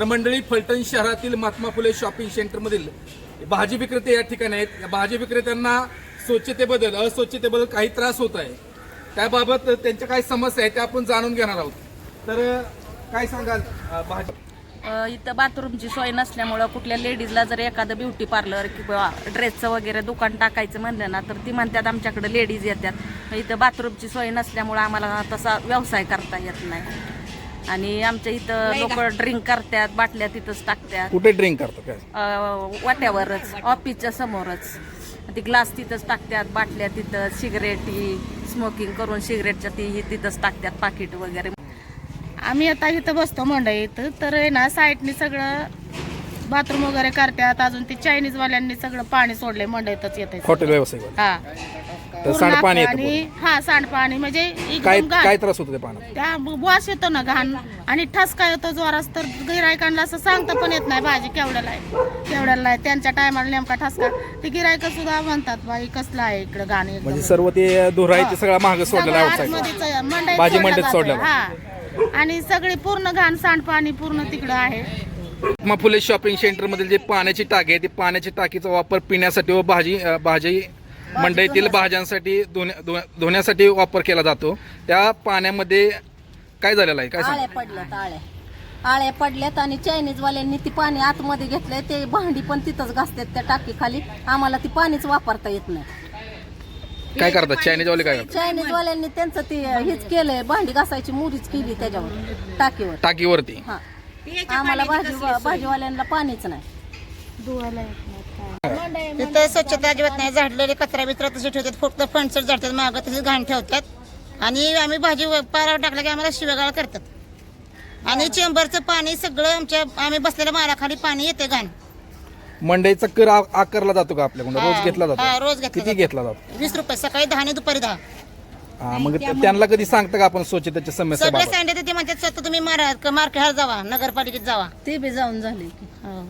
तर मंडळी फलटण शहरातील महात्मा फुले शॉपिंग सेंटरमधील भाजी विक्रेते या ठिकाणी आहेत. या भाजी विक्रेत्यांना स्वच्छतेबद्दल अस्वच्छतेबद्दल काही त्रास होत आहे. त्याबाबत त्यांच्या काही समस्या आहेत त्या आपण जाणून घेणार आहोत. तर काय सांगाल भाजी? इथं बाथरूमची सोय नसल्यामुळं कुठल्या लेडीजला जर एखादं ब्युटी पार्लर किंवा ड्रेसचं वगैरे दुकान टाकायचं म्हणलं ना तर ती म्हणतात आमच्याकडे लेडीज येतात. मग इथं बाथरूमची सोय नसल्यामुळं आम्हाला तसा व्यवसाय करता येत नाही. आणि आमच्या इथं लोक ड्रिंक करतात बाटल्या तिथंच टाकतात. कुठे ड्रिंक करतो काय? अ, वाट्यावरच ऑफिसच्या समोरच. ती ग्लास तिथंच टाकतात बाटल्या तिथं सिगरेटी स्मोकिंग करून सिगरेटच्या ती तिथंच टाकतात पाकिट वगैरे. आम्ही आता इथं बसतो मंडईत तर आहे ना साईडनी सगळं बाथरूम वगैरे करतात. अजून ते चायनीज वाल्यांनी सगळं पाणी सोडलंय मंडईतच येते हॉटेल व्यवसाय हा. तर सांडपाणी येतं आणि हा सांडपाणी. म्हणजे काय एकदम घाण. काय त्रास होतो त्या पाण्यात? त्या वास येतो ना घाण. आणि ठसका येतो जोरास तर गिरायकांना असं सांगता पण येत नाही भाजी केवढ्याला आहे केवढ्याला आहे. त्यांच्या टायमाला नेमका ठसका ते गिरायक सुद्धा म्हणतात बाई कसला आहे इकडं घाण एकदम. म्हणजे सर्व ते धुराई ते सगळं महाग सोडलेलं सगळं आउटसाईड आतमध्येच आहे. मंडईत भाजी सोडलं मंडईत. सोडलेलं. हा. आणि सगळी पूर्ण घाण सांडपाणी पूर्ण तिकडं आहे. महात्मा फुले शॉपिंग सेंटर मधील जे पाण्याची टाकी आहे ती पाण्याची टाकीचा वापर पिण्यासाठी व भाजी भाजी मंडईतील भाज्यांसाठी धुण्या- धुण्यासाठी वापर केला जातो. त्या पाण्यामध्ये काय झालेलं आहे? काय सांग? आळ्या पडल्यात आळ्या आळ्या पडल्यात आणि चायनीज वाल्यांनी ती पाणी आतमध्ये घेतलंय. ते भांडी पण तिथंच घासतात त्या टाकी खाली आम्हाला ती पाणीच वापरता येत नाही. काय करतात? चायनीज वाले काय करतात? चायनीज वाल्यांनी त्यांचं ते हेच केलंय. भांडी घासायची मुरीच केली त्याच्यावर टाकीवर. टाकीवरती. हा. आम्हाला भाजी भाजीवाल्यांना पाणीच नाही. धुवायला येत नाही. तिथं स्वच्छता अजिबात नाही. झाडलेले कचरा बिचरा तसे ठेवतात. फक्त फणसर झाडतात. मागं तसे घाण ठेवतात. आणि आम्ही भाजी पारावर टाकलं की आम्हाला शिवेगाळ करतात. आणि चेंबरचं पाणी सगळं आमच्या आम्ही बसलेल्या माराखाली पाणी येते घाण. मंडईचा कर आकारला जातो का आपल्याकडून? रोज हा, घेतला हा, जातो रोज घेतला किती. घेतला जातो? वीस रुपये. सकाळी दहा आणि दुपारी दहा. हा, मग ते- त्यांना कधी सांगता का आपण स्वच्छतेच्या सगळे समस्या सांगितले ते म्हणतात स्वतः तुम्ही मारा मार्केटला जावा नगरपालिकेत जावा. ते बी जाऊन झाले. की हो.